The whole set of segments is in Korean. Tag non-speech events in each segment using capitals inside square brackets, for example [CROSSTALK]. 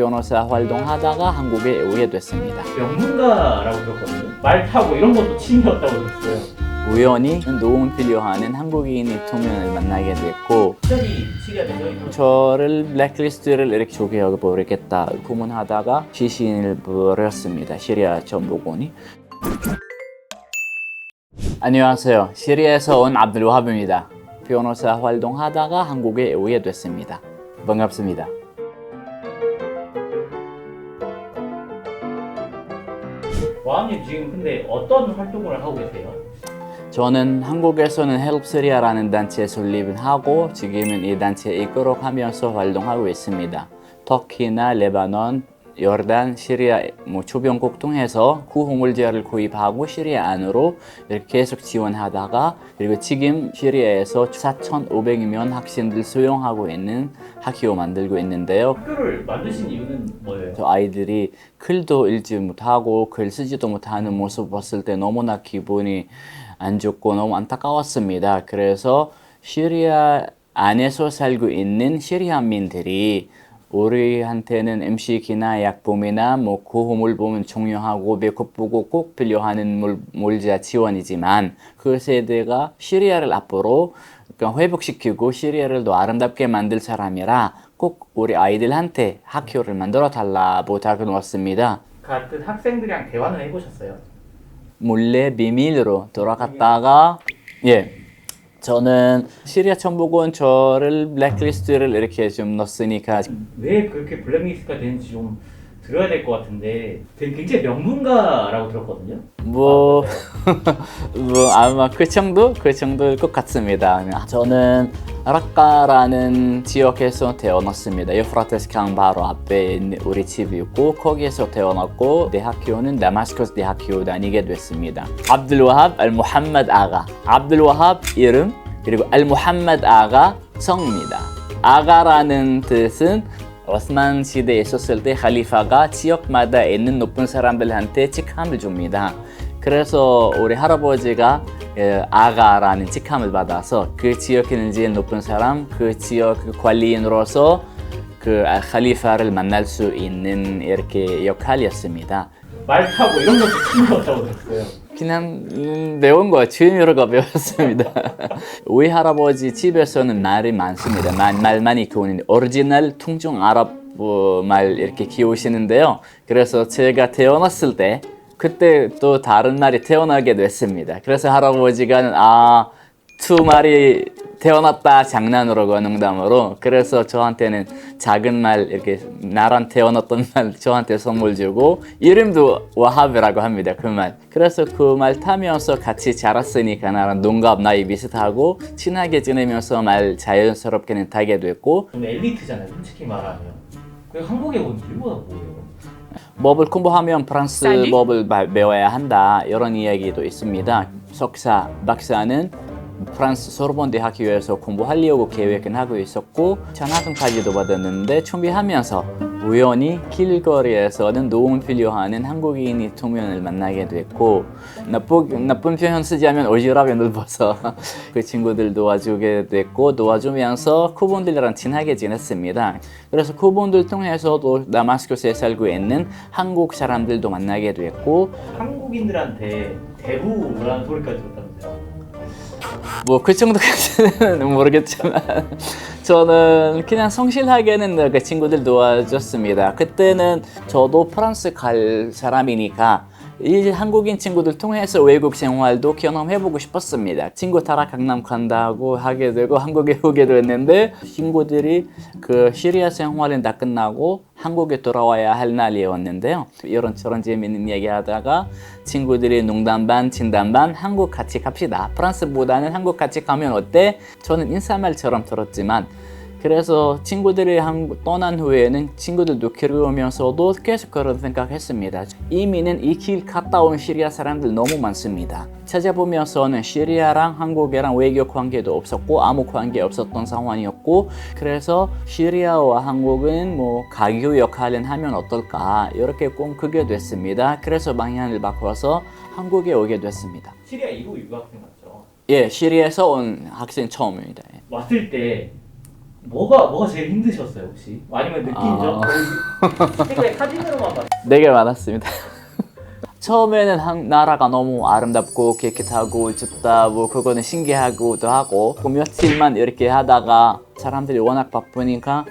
변호사 활동하다가 한국에 오게 됐습니다. 명문가라고 들었거든요. 말 타고 이런 것도 취미였다고 들었어요. 우연히 도움 필요하는 한국인이 두 명을 만나게 됐고 저를 블랙리스트를 이렇게 조개하고 버리겠다 고문하다가 시신을 버렸습니다. 시리아 정보군이. 안녕하세요. 시리아에서 온 압둘 와합입니다. 변호사 활동하다가 한국에 오게 됐습니다. 반갑습니다. 와함님 지금 근데 어떤 활동을 하고 계세요? 저는 한국에서는 헬프 시리아라는 단체에 설립을 하고 지금은 이 단체 이끌어가면서 활동하고 있습니다. 터키나 레바논, 요르단, 시리아 뭐 주변국 통해서 구호물자를 구입하고 시리아 안으로 이렇게 계속 지원하다가 그리고 지금 시리아에서 4,500명 학생들 수용하고 있는 학교 만들고 있는데요. 학교를 만드신 이유는 뭐예요? 저 아이들이 글도 읽지 못하고 글 쓰지도 못하는 모습 봤을 때 너무나 기분이 안 좋고 너무 안타까웠습니다. 그래서 시리아 안에서 살고 있는 시리아민들이 우리한테는 음식이나 약품이나 뭐 구호물 보면 중요하고 배고프고 꼭 필요한 물, 물자 지원이지만 그 세대가 시리아를 앞으로 그러니까 회복시키고 시리아를 더 아름답게 만들 사람이라 꼭 우리 아이들한테 학교를 만들어 달라고 작은 같은 학생들이랑 대화는 해보셨어요? 몰래 비밀로 돌아갔다가 예 저는 시리아 정보군 저를 블랙리스트를 이렇게 좀 넣었으니까 왜 그렇게 블랙리스트가 되는지 좀 들어야 될 것 같은데 되게 굉장히 명문가라고 들었거든요. 뭐, [LAUGHS] 뭐 아마 그 정도 그 정도일 것 같습니다. 저는 라카라는 지역에서 태어났습니다. 유프라테스 강 바로 앞에 있는 우리 집이 있고 거기에서 태어났고 대학교는 다마스커스 대학교 다니게 됐습니다. 압둘 와합 알 무함마드 아가. 압둘 와합 이름 그리고 알 무함마드 아가 성입니다. 아가라는 뜻은 오스만 시대에 있었을 때 칼리파가 지역마다 있는 높은 사람들한테 직함을 줍니다. 그래서 우리 할아버지가 예, 아가라는 직함을 받아서 그 지역에 있는 제일 높은 사람, 그 지역 관리인으로서 그 아, 칼리파를 만날 수 있는 이렇게 역할이었습니다. 말 타고 이런 것도 취미였다고 들었어요. 그냥 음, 배운 거 취미로 배웠습니다. 우리 할아버지 집에서는 말이 많습니다. 말, 말 많이 키우는 오리지널 통중 아랍 어, 말 이렇게 키우시는데요. 그래서 제가 태어났을 때 그때 또 다른 말이 태어나게 됐습니다. 그래서 할아버지가 아, 두 말이 태어났다 장난으로 그 농담으로 그래서 저한테는 작은 말 이렇게 나랑 태어났던 말 저한테 선물 주고 이름도 와합이라고 합니다 그 말 그래서 그 말 타면서 같이 자랐으니까 나랑 동갑 나이 비슷하고 친하게 지내면서 말 자연스럽게는 타게 됐고 좀 엘리트잖아요, 솔직히 말하면. 그 한국에 온 이유가 뭐예요? 법을 공부하면 프랑스 법을 바- 배워야 한다 이런 이야기도 있습니다. 석사, 박사는 프랑스 소르본 대학교에서 공부하려고 계획은 하고 있었고 전학금까지도 받았는데 준비하면서 우연히 길거리에서는 도움 필요하는 한국인이 두 명을 만나게 됐고 나쁜 나쁜 표현 쓰자면 오지랖이 넓어서 [LAUGHS] 그 친구들 도와주게 됐고 도와주면서 그분들이랑 친하게 지냈습니다. 그래서 그분들 통해서도 다마스커스에 살고 있는 한국 사람들도 만나게 됐고 한국인들한테 대부라는 소리까지 들었다면서요. 뭐 그 정도까지는 [LAUGHS] 모르겠지만 저는 그냥 성실하게는 그 친구들 도와줬습니다. 그때는 저도 프랑스 갈 사람이니까 이 한국인 친구들 통해서 외국 생활도 경험해보고 싶었습니다. 친구 따라 강남 간다고 하게 되고 한국에 오게 됐는데 친구들이 그 시리아 생활은 다 끝나고 한국에 돌아와야 할 날이었는데요. 이런저런 재미있는 얘기하다가 친구들이 농담 반, 진담 반 한국 같이 갑시다. 프랑스보다는 한국 같이 가면 어때? 저는 인사말처럼 들었지만 그래서 친구들이 한국 떠난 후에는 친구들도 키우면서도 계속 그런 생각했습니다. 이미는 이 길 갔다 온 시리아 사람들 너무 많습니다. 찾아보면서는 시리아랑 한국이랑 외교 관계도 없었고 아무 관계 없었던 상황이었고 그래서 시리아와 한국은 뭐 가교 역할을 하면 어떨까 이렇게 꿈꾸게 됐습니다. 그래서 방향을 바꿔서 한국에 오게 됐습니다. 시리아 이후 유학생 맞죠? 예, 시리아에서 온 학생 처음입니다. 예. 왔을 때 뭐가 뭐가 제일 힘드셨어요 혹시? 아니면 느낀 아. 점? 최근에 사진으로만 봤. 되게 많았습니다. [LAUGHS] 처음에는 한 나라가 너무 아름답고 깨끗하고 좋다 뭐 그거는 신기하고도 하고 그 며칠만 이렇게 하다가 사람들이 워낙 바쁘니까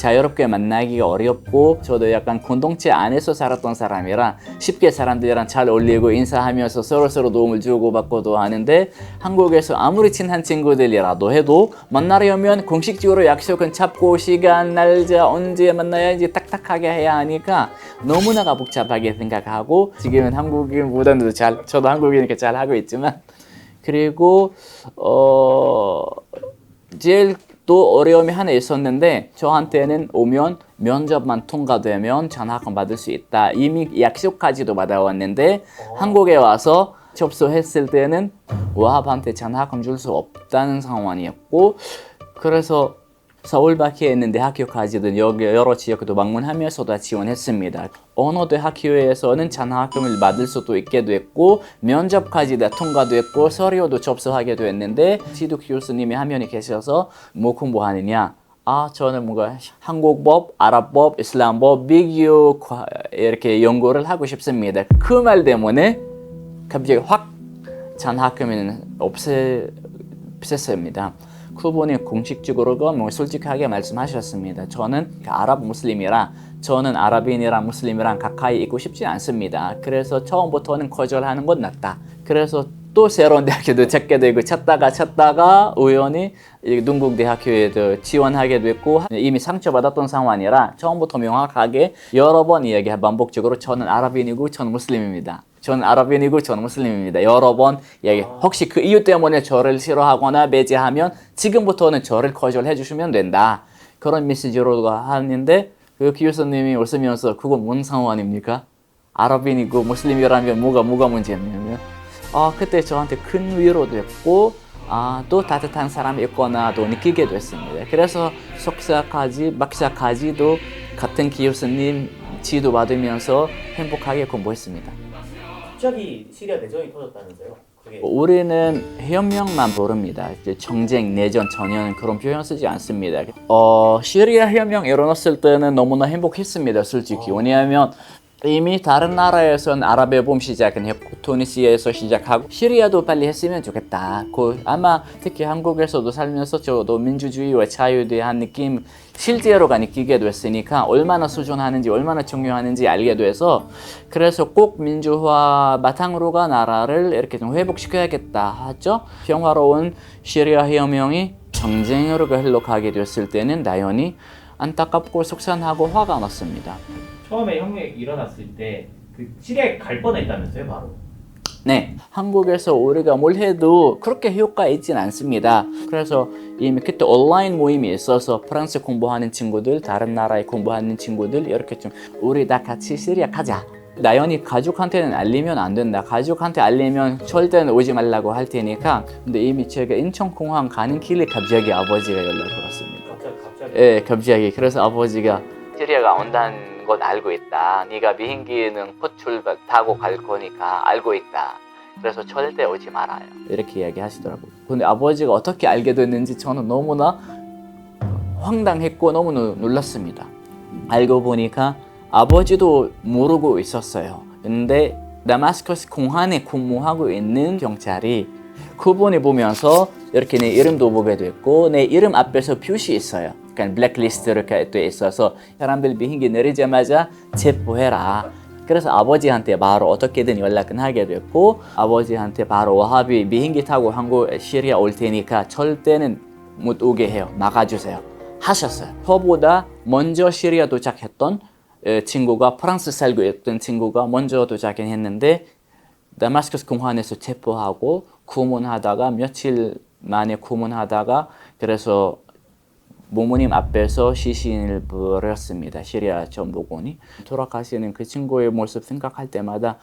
자유롭게 만나기가 어렵고 저도 약간 공동체 안에서 살았던 사람이라 쉽게 사람들이랑 잘 어울리고 인사하면서 서로서로 도움을 주고받고도 하는데 한국에서 아무리 친한 친구들이라도 해도 만나려면 공식적으로 약속은 잡고 시간 날짜 언제 만나야지 딱딱하게 해야 하니까 너무나가 복잡하게 생각하고 지금은 한국인보다는 잘 저도 한국이니까 잘 하고 있지만 그리고 어 제일 또 어려움이 하나 있었는데 저한테는 오면 면접만 통과되면 장학금 받을 수 있다. 이미 약속까지도 받아왔는데 한국에 와서 접수했을 때는 와합한테 장학금 줄 수 없다는 상황이었고 그래서 서울 밖에 있는 대학교까지도 여기 여러 지역도 방문하면서 다 지원했습니다. 어느 대학교에서는 장학금을 받을 수도 있게 됐고 면접까지 다 통과됐고 서류도 접수하게 됐는데 지도 교수님이 한 명이 계셔서 뭐 공부하느냐? 아 저는 뭔가 한국법, 아랍법, 이슬람법, 비교 과- 이렇게 연구를 하고 싶습니다. 그 말 때문에 갑자기 확 장학금은 없애 없앴습니다. 그분이 공식적으로 뭐 솔직하게 말씀하셨습니다. 저는 아랍 무슬림이라 저는 아랍인이랑 무슬림이랑 가까이 있고 싶지 않습니다. 그래서 처음부터는 거절하는 건 낫다. 그래서 또 새로운 대학교도 찾게 되고 찾다가 찾다가 우연히 이 동국 대학교에도 지원하게 됐고 이미 상처받았던 상황이라 처음부터 명확하게 여러 번 이야기 반복적으로 저는 아랍인이고 저는 무슬림입니다. 저는 아랍인이고 저는 무슬림입니다. 여러 번 이야기. 혹시 그 이유 때문에 저를 싫어하거나 배제하면 지금부터는 저를 거절해 주시면 된다. 그런 메시지로 하는데 그 교수님이 웃으면서 그건 뭔 상황입니까? 아랍인이고 무슬림이라면 뭐가 뭐가 문제냐면 아 그때 저한테 큰 위로 됐고 아 또 따뜻한 사람이 있거나도 느끼게 됐습니다. 그래서 석사까지 박사까지도 같은 교수님 지도 받으면서 행복하게 공부했습니다. 갑자기 시리아 내전이 터졌다면서요? 그게 우리는 혁명만 부릅니다. 이제 정쟁, 내전 전혀는 그런 표현 쓰지 않습니다. 어, 시리아 혁명 일어났을 때는 너무나 행복했습니다. 솔직히. 왜냐하면 이미 다른 나라에서는 아랍의 봄 시작은 했고 투니시아에서 시작하고 시리아도 빨리 했으면 좋겠다. 그 아마 특히 한국에서도 살면서 저도 민주주의와 자유에 대한 느낌 실제로가 느끼게 됐으니까 얼마나 소중하는지 얼마나 중요하는지 알게 돼서 그래서 꼭 민주화 바탕으로가 나라를 이렇게 좀 회복시켜야겠다 하죠. 평화로운 시리아 혁명이 정쟁으로 흘러가게 됐을 때는 당연히 안타깝고 속상하고 화가 났습니다. 처음에 혁명이 일어났을 때 그 시리아에 갈 뻔했다면서요 바로? 네, 한국에서 우리가 뭘 해도 그렇게 효과 있진 않습니다. 그래서 이미 그때 온라인 모임이 있어서 프랑스 공부하는 친구들, 다른 나라에 공부하는 친구들 이렇게 좀 우리 다 같이 시리아 가자. 나연이 가족한테는 알리면 안 된다. 가족한테 알리면 절대는 오지 말라고 할 테니까. 근데 이미 제가 인천공항 가는 길에 갑자기 아버지가 연락이 왔습니다. 갑자기 갑자기 예, 갑자기. 그래서 아버지가 시리아가 온다는 건 알고 있다. 네가 비행기는 호출 타고 갈 거니까 알고 있다. 그래서 절대 오지 말아요. 이렇게 이야기하시더라고요. 근데 아버지가 어떻게 알게 됐는지 저는 너무나 황당했고 너무 놀- 놀랐습니다. 알고 보니까 아버지도 모르고 있었어요. 근데 다마스커스 공항에 근무하고 있는 경찰이 그분이 보면서 이렇게 내 이름도 보게 됐고 내 이름 앞에서 표시 있어요. 그러니까 블랙리스트로 이렇게 돼 있어서 사람들 비행기 내리자마자 체포해라. 그래서 아버지한테 바로 어떻게든 연락은 하게 됐고 아버지한테 바로 와하비 비행기 타고 한국 시리아 올 테니까 절대는 못 오게 해요. 막아주세요. 하셨어요. 저보다 먼저 시리아 도착했던 에, 친구가 프랑스 살고 있던 친구가 먼저 도착은 했는데 다마스커스 공항에서 체포하고 구문하다가 며칠 만에 구문하다가 그래서 부모님 앞에서 시신을 버렸습니다. 시리아 정보군이 돌아가시는 그 친구의 모습 생각할 때마다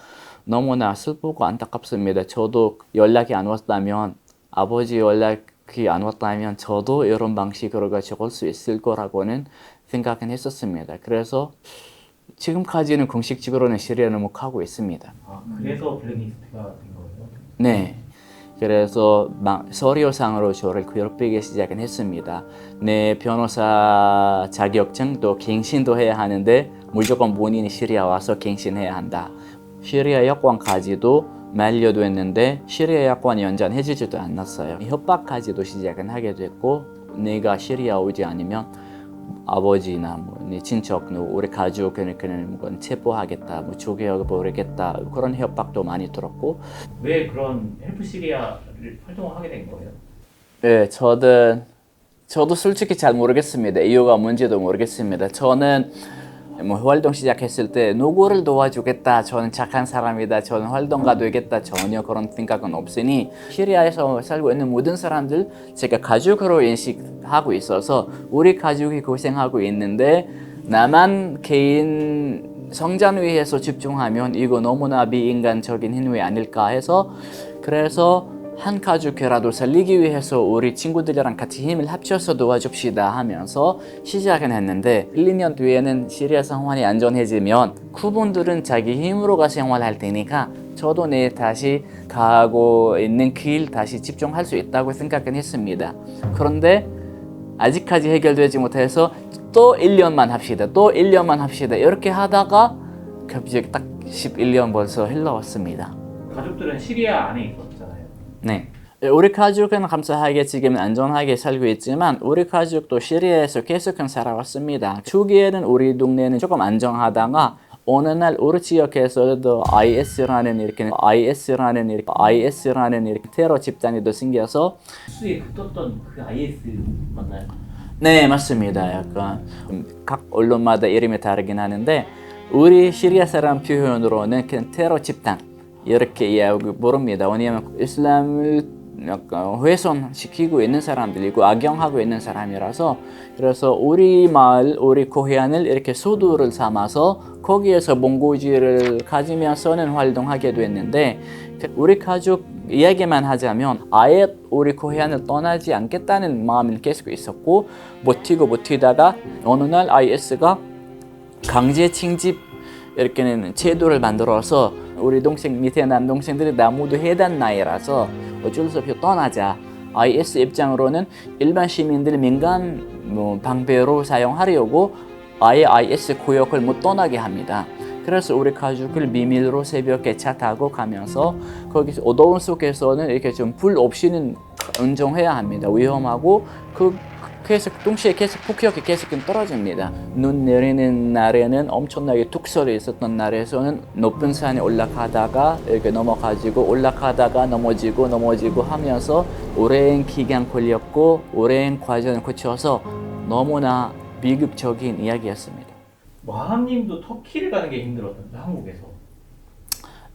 너무나 슬프고 안타깝습니다. 저도 연락이 안 왔다면 아버지 연락이 안 왔다면 저도 이런 방식으로 적을 수 있을 거라고는 생각은 했었습니다. 그래서 지금까지는 공식적으로는 시리아를 못 하고 있습니다. 아 그래서 블랙리스트가 된 거예요? 네. 그래서 막 서류상으로 저를 괴롭히기 시작은 했습니다. 내 변호사 자격증도 갱신도 해야 하는데 무조건 본인이 시리아 와서 갱신해야 한다. 시리아 여권까지도 만료됐는데 시리아 여권 연장해주지도 않았어요. 협박까지도 시작은 하게 됐고 내가 시리아 오지 않으면 아버지나 뭐네 친척, 뭐 우리 가족을 그냥 뭐 체포하겠다, 뭐 죽여버리겠다 그런 협박도 많이 들었고 왜 그런 헬프 시리아를 활동을 하게 된 거예요? 네, 저는 저도 솔직히 잘 모르겠습니다. 이유가 뭔지도 모르겠습니다. 저는 뭐 활동 시작했을 때 누구를 도와주겠다. 저는 착한 사람이다. 저는 활동가 되겠다. 전혀 그런 생각은 없으니 시리아에서 살고 있는 모든 사람들 제가 가족으로 인식하고 있어서 우리 가족이 고생하고 있는데 나만 개인 성장 위해서 집중하면 이거 너무나 비인간적인 행위 아닐까 해서 그래서 한 가족이라도 살리기 위해서 우리 친구들이랑 같이 힘을 합쳐서 도와줍시다 하면서 시작은 했는데 1, 2년 뒤에는 시리아 상황이 안전해지면 그분들은 자기 힘으로 가 생활할 테니까 저도 내일 다시 가고 있는 길 다시 집중할 수 있다고 생각은 했습니다. 그런데 아직까지 해결되지 못해서 또 1년만 합시다. 또 1년만 합시다. 이렇게 하다가 갑자기 딱 11년 벌써 흘러왔습니다. 가족들은 시리아 안에 있었잖아요. 네. 우리 가족은 감사하게 지금 안전하게 살고 있지만 우리 가족도 시리아에서 계속 살아왔습니다. 초기에는 우리 동네는 조금 안정하다가 어느 날 우리 지역에서도 IS라는 이렇게 IS라는 이렇게 IS라는 이렇게 테러 집단이 또 생겨서 수에 붙었던 그 IS 맞나요? 네 맞습니다. 약간 음, 각 언론마다 이름이 다르긴 하는데 우리 시리아 사람 표현으로는 그냥 테러 집단 이렇게 이해하고 모릅니다. 왜냐하면 이슬람을 약간 훼손시키고 있는 사람들이고 악용하고 있는 사람이라서 그래서 우리 마을, 우리 고향을 이렇게 소두를 삼아서 거기에서 본고지를 가지면서는 활동하게 됐는데 우리 가족 이야기만 하자면 아예 우리 고향을 떠나지 않겠다는 마음이 계속 있었고 버티고 버티다가 어느 날 IS가 강제 징집 이렇게는 제도를 만들어서 우리 동생 밑에 남동생들이 나 모두 해단 나이라서 어쩔 수 없이 떠나자. IS 입장으로는 일반 시민들 민간 뭐 방배로 사용하려고 아예 IS 구역을 못 떠나게 합니다. 그래서 우리 가족을 비밀로 새벽에 차 타고 가면서 거기서 어두운 속에서는 이렇게 좀 불 없이는 운전해야 합니다. 위험하고 그 계속 동시에 계속 폭격이 계속 떨어집니다. 눈 내리는 날에는 엄청나게 tuk설이 있었던 날에서는 높은 산에 올라가다가 이렇게 넘어가지고 올라가다가 넘어지고 넘어지고 하면서 오랜 기간 걸렸고 오랜 과정을 거쳐서 너무나 비극적인 이야기였습니다. 와함님도 터키를 가는 게 힘들었던데 한국에서.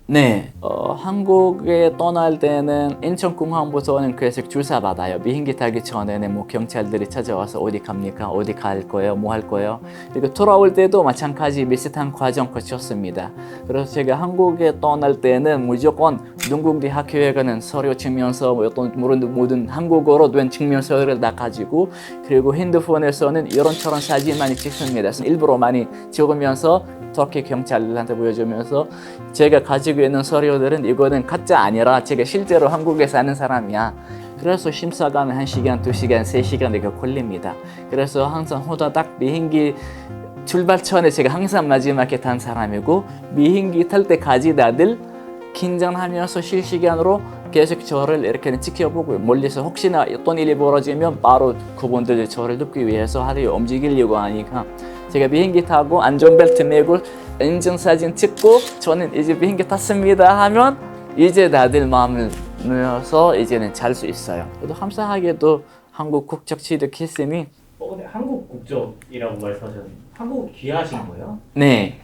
네, 어, 한국에 떠날 때는 인천공항부서는 계속 주사 받아요. 비행기 타기 전에는 뭐 경찰들이 찾아와서 어디 갑니까? 어디 갈 거예요? 뭐 할 거예요? 그리고 돌아올 때도 마찬가지 비슷한 과정 거쳤습니다. 그래서 제가 한국에 떠날 때는 무조건 동국대 학교에 가는 서류 증명서, 뭐 어떤 모든 모든 한국어로 된 증명서를 다 가지고 그리고 핸드폰에서는 이런저런 사진 많이 찍습니다. 일부러 많이 찍으면서 터키 경찰들한테 보여주면서 제가 가지고 있는 서류들은 이거는 가짜 아니라 제가 실제로 한국에 사는 사람이야. 그래서 심사관은 한 시간 두 시간 세 시간 이렇게 걸립니다. 그래서 항상 호다닥 비행기 출발 전에 제가 항상 마지막에 탄 사람이고 비행기 탈 때까지 다들 긴장하면서 실시간으로 계속 저를 이렇게 지켜보고 멀리서 혹시나 어떤 일이 벌어지면 바로 그분들이 저를 돕기 위해서 하루 움직이려고 하니까 제가 비행기 타고 안전벨트 메고 인증 사진 찍고 저는 이제 비행기 탔습니다 하면 이제 다들 마음을 놓여서 이제는 잘 수 있어요. 그래도 감사하게도 한국 국적 취득했으니 어, 근데 한국 국적이라고 말씀하셨는데 한국 귀하신 거예요? 네.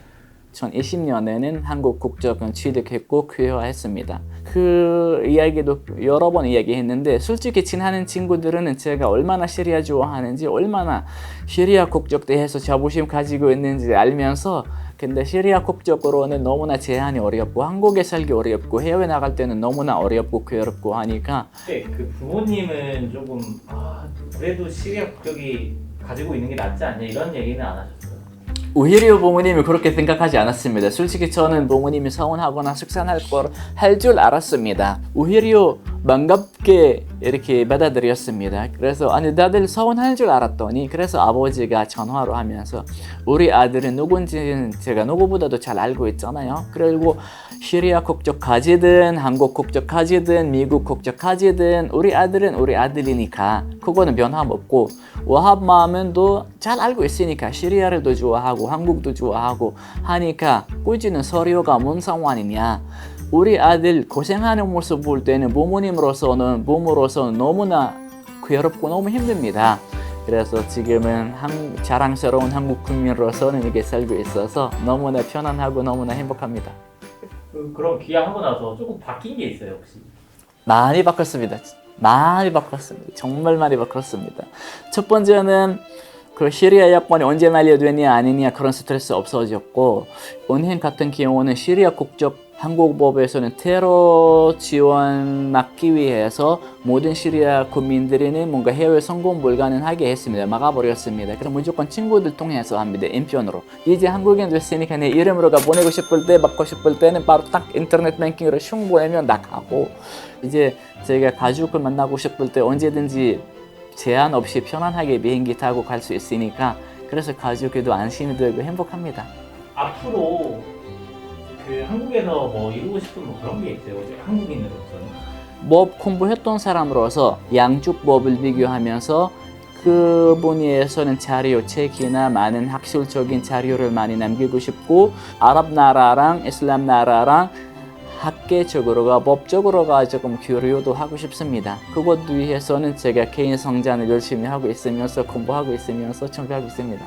2020년에는 한국 국적은 취득했고 귀화했습니다. 그 이야기도 여러 번 이야기했는데 솔직히 친하는 친구들은 제가 얼마나 시리아 좋아하는지 얼마나 시리아 국적 대해서 자부심 가지고 있는지 알면서 근데 시리아 국적으로는 너무나 제한이 어렵고 한국에 살기 어렵고 해외 나갈 때는 너무나 어렵고 괴롭고 하니까 근데 그 부모님은 조금 아 그래도 시리아 국적이 가지고 있는 게 낫지 않냐 이런 얘기는 안 하셨어요? 오히려 부모님이 그렇게 생각하지 않았습니다. 솔직히 저는 부모님이 서운하거나 속상할 걸 할 줄 알았습니다. 오히려 반갑게 이렇게 받아들였습니다. 그래서 아니 다들 서운할 줄 알았더니 그래서 아버지가 전화로 하면서 우리 아들은 누군지는 제가 누구보다도 잘 알고 있잖아요. 그리고 시리아 국적 가지든 한국 국적 가지든 미국 국적 가지든 우리 아들은 우리 아들이니까 그거는 변함없고 와합 마음은도 잘 알고 있으니까 시리아를도 좋아하고 한국도 좋아하고 하니까 꾸지는 서류가 뭔 상관이냐 우리 아들 고생하는 모습 볼 때는 부모님으로서는 부모로서는 너무나 괴롭고 너무 힘듭니다. 그래서 지금은 한, 자랑스러운 한국 국민으로서는 이렇게 살고 있어서 너무나 편안하고 너무나 행복합니다. 그, 그럼 귀화하고 나서 조금 바뀐 게 있어요 혹시? 많이 바꿨습니다. 많이 바꿨습니다. 정말 많이 바꿨습니다. 첫 번째는 그 시리아 여권이 언제 만료되냐 아니냐 그런 스트레스 없어졌고 은행 같은 경우는 시리아 국적 한국법에서는 테러 지원 막기 위해서 모든 시리아 국민들은 뭔가 해외 성공 불가능하게 했습니다. 막아버렸습니다. 그럼 무조건 친구들 통해서 합니다. 인편으로. 이제 한국인 됐으니까 내 이름으로가 보내고 싶을 때 받고 싶을 때는 바로 딱 인터넷 뱅킹으로 슝 보내면 나가고 이제 제가 가족을 만나고 싶을 때 언제든지 제한 없이 편안하게 비행기 타고 갈 수 있으니까 그래서 가족에도 안심이 들고 행복합니다. 앞으로 그 한국에서 뭐 이루고 싶은 뭐 그런 게 있어요 한국인으로서는? 법 공부했던 사람으로서 양쪽 법을 비교하면서 그 분야에서는 자료 책이나 많은 학술적인 자료를 많이 남기고 싶고 아랍 나라랑 이슬람 나라랑 학계적으로가 법적으로가 조금 교류도 하고 싶습니다. 그것 위해서는 제가 개인 성장을 열심히 하고 있으면서 공부하고 있으면서 준비하고 있습니다.